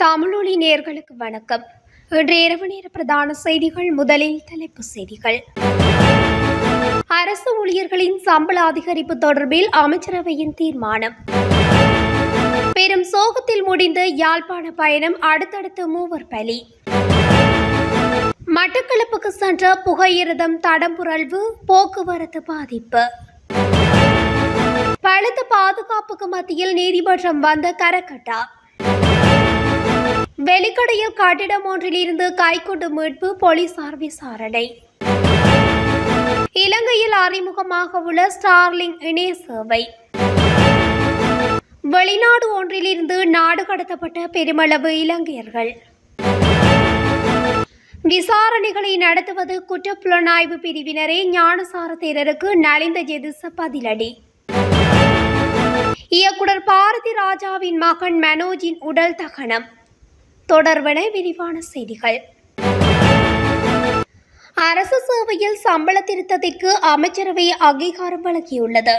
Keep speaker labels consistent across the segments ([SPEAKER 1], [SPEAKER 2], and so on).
[SPEAKER 1] தமிழொலி நேர்களுக்கு வணக்கம். இன்று இரவு நேர பிரதான செய்திகள் முதலில் தலைப்பு செய்திகள். அரசு ஊழியர்களின் சம்பள அதிகரிப்பு தொடர்பில் அமைச்சரவையின் தீர்மானம். பெரும் சோகத்தில் முடிந்த யாழ்ப்பாண பயணம் அடுத்தடுத்து மூவர் பலி. மட்டக்களப்புக்கு சென்ற புகையிரதம் தடம்புரல்வு போக்குவரத்து பாதிப்பு. பலத்த பாதுகாப்புக்கு மத்தியில் நீதிமன்றம் வந்த கரக்கட்டா வெளிக்கடையில் கட்டிடம் ஒன்றில் இருந்து கைக்கொண்டு மீட்பு போலீசார் விசாரணை. இலங்கையில் அறிமுகமாக உள்ள ஸ்டார்லிங் இணைய சேவை. வெளிநாடு ஒன்றிலிருந்து நாடு கடத்தப்பட்ட பெருமளவு இலங்கையர்கள். விசாரணைகளை நடத்துவது குற்றப்புலனாய்வு பிரிவினரே ஞானசார தேரருக்கு நலிந்த ஜெதிச பதிலடி. இயக்குனர் பாரதி ராஜாவின் மகன் மனோஜின் உடல் தகனம். தொடர்பன விரிவான செய்திகள். அரசு சேவையில் சம்பள திருத்தத்திற்கு அமைச்சரவை அங்கீகாரம் வழங்கியுள்ளது.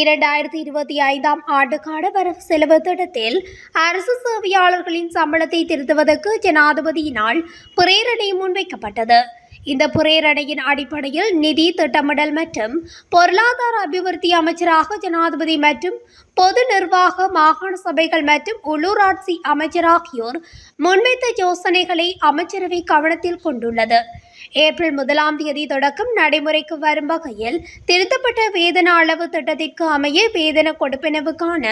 [SPEAKER 1] இரண்டாயிரத்தி இருபத்தி ஐந்தாம் ஆண்டுக்கான வரவு செலவு திட்டத்தில் அரசு சேவையாளர்களின் சம்பளத்தை திருத்துவதற்கு ஜனாதிபதியினால் பிரேரணை முன்வைக்கப்பட்டது. இந்த பிரேரணையின் அடிப்படையில் நிதி திட்டமிடல் மற்றும் பொருளாதார அபிவிருத்தி அமைச்சராக ஜனாதிபதி மற்றும் பொது நிர்வாக மாகாண சபைகள் மற்றும் உள்ளூராட்சி அமைச்சர் ஆகியோர் முன்வைத்த யோசனைகளை அமைச்சரவை கவனத்தில் கொண்டுள்ளது. ஏப்ரல் முதலாம் தேதி தொடக்கம் நடைமுறைக்கு வரும் வகையில் திருத்தப்பட்ட வேதன அளவு திட்டத்திற்கு அமைய வேதன கொடுப்பினவுக்கான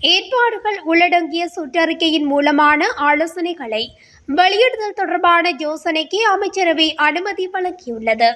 [SPEAKER 1] ஏற்பாடுகள் உள்ளடங்கிய சுற்றறிக்கையின் மூலமான ஆலோசனைகளை வெளியிடுதல் தொடர்பான யோசனைக்கு அமைச்சரவை அனுமதி வழங்கியுள்ளது.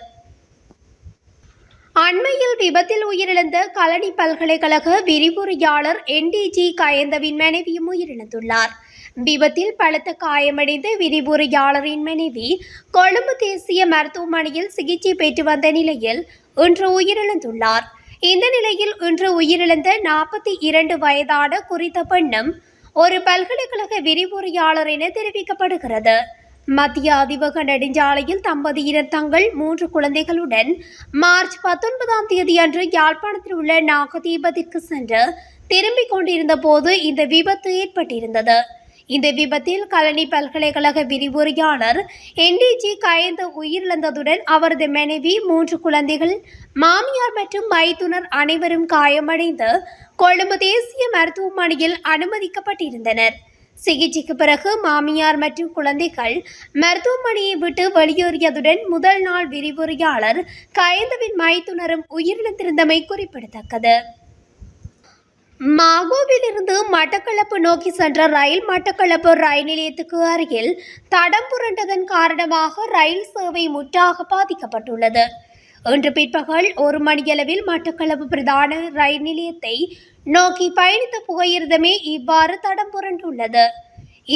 [SPEAKER 1] அண்மையில் விபத்தில் உயிரிழந்த கலனி பல்கலைக்கழக விரிவுரையாளர் என்டிஜி கயந்தவின் மனைவியும் உயிரிழந்துள்ளார். விபத்தில் பலத்த காயமடைந்த விரிவுரையாளரின் மனைவி கொழும்பு தேசிய மருத்துவமனையில் சிகிச்சை பெற்று வந்த நிலையில் இன்று உயிரிழந்துள்ளார். இந்த நிலையில் இன்று உயிரிழந்த நாற்பத்தி இரண்டு வயதான குறித்த பெண்ணும் ஒரு பல்கலைக்கழக விரிவுரையாளர் என தெரிவிக்கப்படுகிறது. மத்திய அதிவக நெடுஞ்சாலையில் தம்பதியினர் தங்கள் மூன்று குழந்தைகளுடன் மார்ச் பத்தொன்பதாம் தேதி அன்று யாழ்ப்பாணத்தில் உள்ள நாகதீபத்திற்கு சென்று திரும்பிக் கொண்டிருந்த போது இந்த விபத்து ஏற்பட்டிருந்தது. இந்த விபத்தில் கலனி பல்கலைக்கழக விரிவுரையாளர் என்டிஜி கயந்து உயிரிழந்ததுடன் அவரது மனைவி மூன்று குழந்தைகள் மாமியார் மற்றும் மைத்துனர் அனைவரும் காயமடைந்து கொழும்பு தேசிய மருத்துவமனையில் அனுமதிக்கப்பட்டிருந்தனர். சிகிச்சைக்கு பிறகு மாமியார் மற்றும் குழந்தைகள் மருத்துவமனையை விட்டு வெளியேறியதுடன் முதல் நாள் விரிவுரையாளர் கயந்தவின் மைத்துனரும் உயிரிழந்திருந்தமை குறிப்பிடத்தக்கது. மாகோவிலிருந்து மட்டக்களப்பு நோக்கி சென்ற ரயில் மட்டக்களப்பு ரயில் நிலையத்துக்கு அருகில் தடம் புரண்டதன் காரணமாக ரயில் சேவை முற்றாக பாதிக்கப்பட்டுள்ளது. இன்று பிற்பகல் ஒரு மணியளவில் மட்டக்களப்பு பிரதான ரயில் நிலையத்தை நோக்கி பயணித்த புகையிரதமே இவ்வாறு தடம் புரண்டுள்ளது.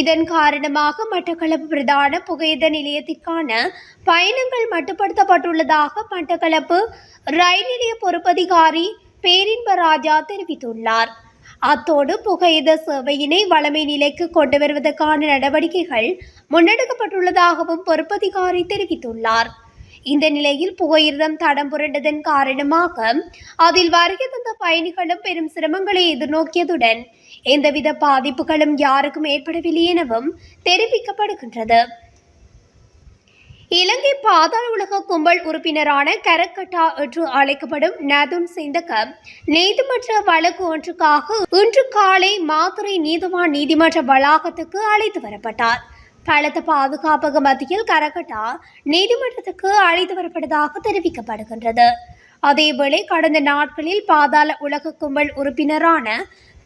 [SPEAKER 1] இதன் காரணமாக மட்டக்களப்பு பிரதான புகையிரத நிலையத்திற்கான பயணங்கள் மட்டுப்படுத்தப்பட்டுள்ளதாக மட்டக்களப்பு ரயில் நிலைய பொறுப்பதிகாரி பேரின்ப ராஜா தெரிவித்துள்ளார். அத்தோடு புகையிரத சேவையினை வளமை நிலைக்கு கொண்டு வருவதற்கான நடவடிக்கைகள் முன்னெடுக்கப்பட்டுள்ளதாகவும் பொறுப்பதிகாரி தெரிவித்துள்ளார். இந்த நிலையில் புகையிரதம் தடம் புரண்டதன் காரணமாக அதில் வருகை தந்த பயணிகளும் பெரும் சிரமங்களை எதிர்நோக்கியதுடன் எந்தவித பாதிப்புகளும் யாருக்கும் ஏற்படவில்லை எனவும் தெரிவிக்கப்படுகின்றது. இலங்கை பாதாள உலக கும்பல் உறுப்பினரான கரக்கட்டா என்று அழைக்கப்படும் நதுன் சிந்தக நீதிமன்ற வழக்கு ஒன்றுக்காக இன்று காலை மாதுரை நீதிவான் நீதிமன்ற வளாகத்துக்கு அழைத்து வரப்பட்டார். பலத்த பாதுகாப்பக மத்தியில் கரகட்டா நீதிமன்றத்துக்கு அழைத்து வரப்பட்டதாக தெரிவிக்கப்படுகின்றது. அதேவேளை கடந்த நாட்களில் பாதாள உலக கும்பல் உறுப்பினரான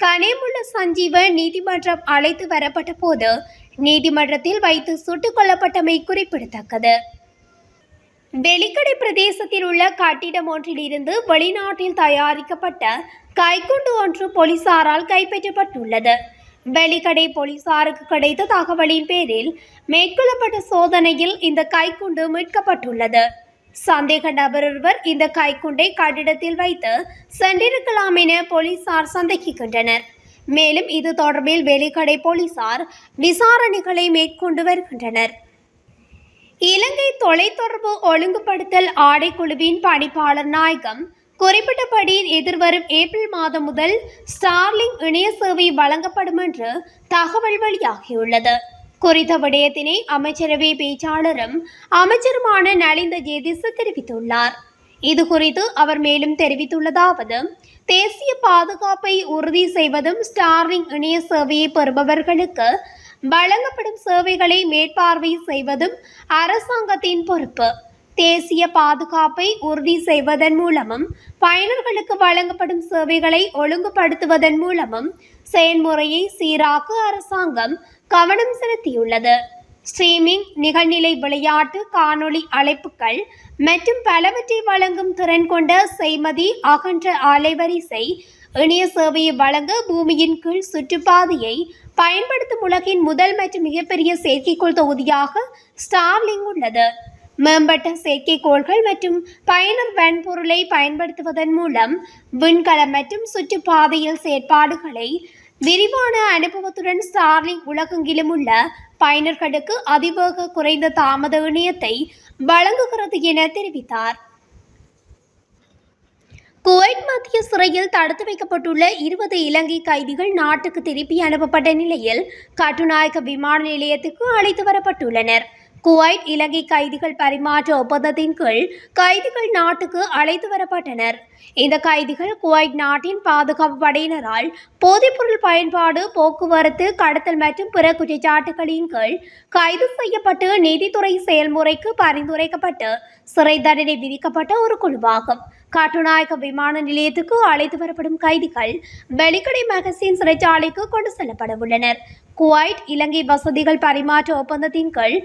[SPEAKER 1] கனேமுள்ள சஞ்சீவன் நீதிமன்றம் அழைத்து வரப்பட்ட போது நீதிமன்றத்தில் வைத்து சுட்டுக் கொல்லப்பட்டமை குறிப்பிடத்தக்கது. வெளிக்கடை பிரதேசத்தில் உள்ள கட்டிடம் ஒன்றில் இருந்து வெளிநாட்டில் தயாரிக்கப்பட்ட கைக்குண்டு ஒன்று போலீசாரால் கைப்பற்றப்பட்டுள்ளது. வெளிக்கடை போலீசாருக்கு கிடைத்த தகவலின் பேரில் மேற்கொள்ளப்பட்ட சோதனையில் இந்த கைக்குண்டு மீட்கப்பட்டுள்ளது. சந்தேக நபர் ஒருவர் இந்த கைக்குண்டை கட்டிடத்தில் வைத்து சென்றிருக்கலாம் என போலீசார் சந்தேகிக்கின்றனர். மேலும் இது தொடர்பில் வெளிக்கடை போலீசார் விசாரணைகளை மேற்கொண்டு வருகின்றனர். இலங்கை தொலைத்தொடர்பு ஒழுங்குபடுத்தல் ஆடைக்குழுவின் பணிப்பாளர் நாயகம் குறிப்பிட்டபடி எதிர்வரும் ஏப்ரல் மாதம் முதல் ஸ்டார்லிங் இணைய சேவை வழங்கப்படும் என்று தகவல் வெளியாகியுள்ளது. குறித்த விடயத்தினை அமைச்சரவை பேச்சாளரும் அமைச்சருமான நலிந்த ஜெதிச தெரிவித்துள்ளார். இது குறித்து அவர் மேலும் தெரிவித்துள்ளதாவது தேசிய பாதுகாப்பை உறுதி செய்வதும் ஸ்டார்லிங் இணைய சேவையை பெறுபவர்களுக்கு வழங்கப்படும் சேவைகளை மேற்பார்வை செய்வதும் அரசாங்கத்தின் பொறுப்பு. தேசிய பாதுகாப்பை உறுதி செய்வதன் மூலமும் பயனர்களுக்கு வழங்கப்படும் சேவைகளை ஒழுங்குபடுத்துவதன் மூலமும் செயல்முறையை சீராக்க அரசாங்கம் கவனம் செலுத்தியுள்ளது. ஸ்ட்ரீமிங் நிகழ்நிலை விளையாட்டு காணொளி அழைப்புகள் மற்றும் பலவற்றை வழங்கும் திறன் கொண்ட செய்மதி அகன்ற அலைவரிசை இணைய சேவையை வழங்க பூமியின் கீழ் சுற்றுப்பாதையை பயன்படுத்தும் உலகின் முதல் மற்றும் மிகப்பெரிய செயற்கைக்கோள் தொகுதியாக ஸ்டார்லிங் உள்ளது. மேம்பட்ட செயற்கைக்கோள்கள் மற்றும் பயனர் வன்பொருளை பயன்படுத்துவதன் மூலம் விண்கலம் மற்றும் சுற்றுப்பாதையில் செயற்பாடுகளை விரிவான அனுபவத்துடன் ஸ்டார்லிங் உலகெங்கிலும் உள்ள பயனர்களுக்கு அதிவேக குறைந்த தாமத இணையத்தை வழங்குகிறது என தெரிவித்தார். குவைத் மத்திய சிறையில் தடுத்து வைக்கப்பட்டுள்ள இருபது இலங்கை கைதிகள் நாட்டுக்கு திருப்பி அனுப்பப்பட்ட நிலையில் கட்டுநாயக்க விமான நிலையத்துக்கு அழைத்து வரப்பட்டுள்ளனர். குவைட் இலங்கை கைதிகள் பரிமாற்ற ஒப்பந்தத்தின் கீழ் கைதிகள் நாட்டுக்கு அழைத்து வரப்பட்டனர். இந்த கைதிகள் குவைட் நாட்டின் பாதுகாப்பு படையினரால் போதைப்பொருள் பயன்பாடு போக்குவரத்து கடத்தல் மற்றும் பிற குற்றச்சாட்டுகளின் கீழ் கைது செய்யப்பட்டு நீதித்துறை செயல்முறைக்கு பரிந்துரைக்கப்பட்டு சிறை தண்டனை விதிக்கப்பட்ட ஒரு குழுவாகும். கட்டுநாயக்க விமான நிலையத்துக்கு அழைத்து வரப்படும் கைதிகள் வெளிக்கடை மகசின் சிறைச்சாலைக்கு கொண்டு செல்லப்பட உள்ளனர். குவைட் இலங்கை வசதிகள் பரிமாற்ற ஒப்பந்தத்தின் கீழ்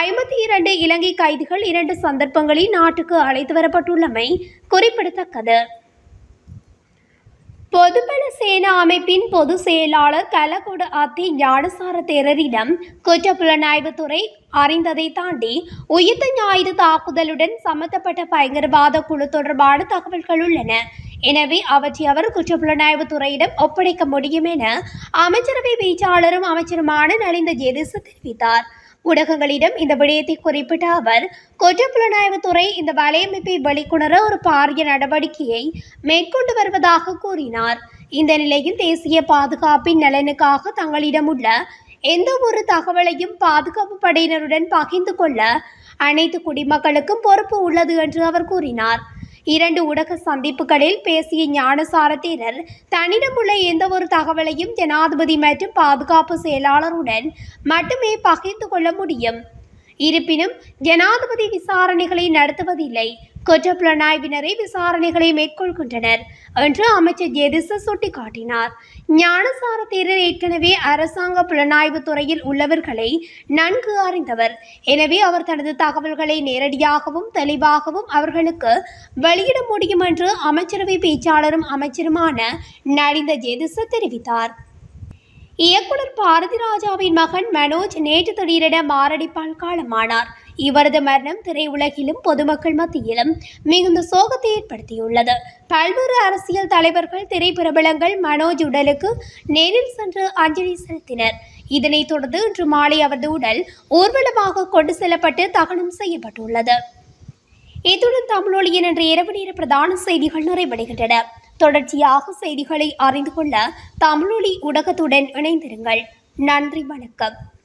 [SPEAKER 1] ஐம்பத்தி இரண்டு இலங்கை கைதிகள் இரண்டு சந்தர்ப்பங்களில் நாட்டுக்கு அழைத்து வரப்பட்டுள்ளமை குறிப்பிடத்தக்கது. பொதுபல சேனா அமைப்பின் பொதுச் செயலாளர் கலகொட அத்தி ஞானசார தேரரிடம் குற்றப்புலனாய்வுத்துறை அறிந்ததை தாண்டி உயிர்த்த ஞாயிறு தாக்குதலுடன் சம்பந்தப்பட்ட பயங்கரவாத குழு தொடர்பான தகவல்கள் உள்ளன. எனவே அவற்றை அவர் குற்றப்புலனாய்வு துறையிடம் ஒப்படைக்க முடியும் என அமைச்சரவை பேச்சாளரும் அமைச்சருமான நலிந்த ஜெதிசு தெரிவித்தார். ஊடகங்களிடம் இந்த விடயத்தை குறிப்பிட்ட அவர் குற்றப்புலனாய்வுத்துறை இந்த வலையமைப்பை வெளிக்கொணர ஒரு பாரிய நடவடிக்கையை மேற்கொண்டு வருவதாக கூறினார். இந்த நிலையில் தேசிய பாதுகாப்பின் நலனுக்காக தங்களிடம் உள்ள எந்த ஒரு தகவலையும் பாதுகாப்பு படையினருடன் பகிர்ந்து கொள்ள அனைத்து குடிமக்களுக்கும் பொறுப்பு உள்ளது என்று அவர் கூறினார். இரண்டு ஊடக சந்திப்புகளில் பேசிய ஞானசார தேரர் தன்னிடம் உள்ள எந்த ஒரு தகவலையும் ஜனாதிபதி மற்றும் பாதுகாப்பு செயலாளருடன் மட்டுமே பகிர்ந்து கொள்ள முடியும். இருப்பினும் ஜனாதிபதி விசாரணைகளை நடத்துவதில்லை. குற்றப்புலனாய்வினரை விசாரணைகளை மேற்கொள்கின்றனர் என்று அமைச்சர் ஜெதிச சுட்டிக்காட்டினார். ஞானசார தேரர் ஏற்கனவே அரசாங்க புலனாய்வு துறையில் உள்ளவர்களை நன்கு அறிந்தவர். எனவே அவர் தனது தகவல்களை நேரடியாகவும் தெளிவாகவும் அவர்களுக்கு வெளியிட முடியும் என்று அமைச்சரவை பேச்சாளரும் அமைச்சருமான நலிந்த ஜெதிச தெரிவித்தார். இயக்குனர் பாரதி ராஜாவின் மகன் மனோஜ் நேற்று திடீரென மாரடைப்பால் காலமானார். இவரது மரணம் திரையுலகிலும் பொதுமக்கள் மத்தியிலும் மிகுந்த சோகத்தை ஏற்படுத்தியுள்ளது. பல்வேறு அரசியல் தலைவர்கள் திரைப்பிரபலங்கள் மனோஜ் உடலுக்கு நேரில் சென்று அஞ்சலி செலுத்தினர். இதனைத் தொடர்ந்து இன்று மாலை அவரது உடல் ஊர்வலமாக கொண்டு செல்லப்பட்டு தகனம் செய்யப்பட்டுள்ளது. இத்துடன் தமிழொலியின் இன்று இரவு நேர பிரதான செய்திகள் நிறைவடைகின்றன. தொடர்ச்சியாக செய்திகளை அறிந்து கொள்ள தமிழொலி ஊடகத்துடன் இணைந்திருங்கள். நன்றி வணக்கம்.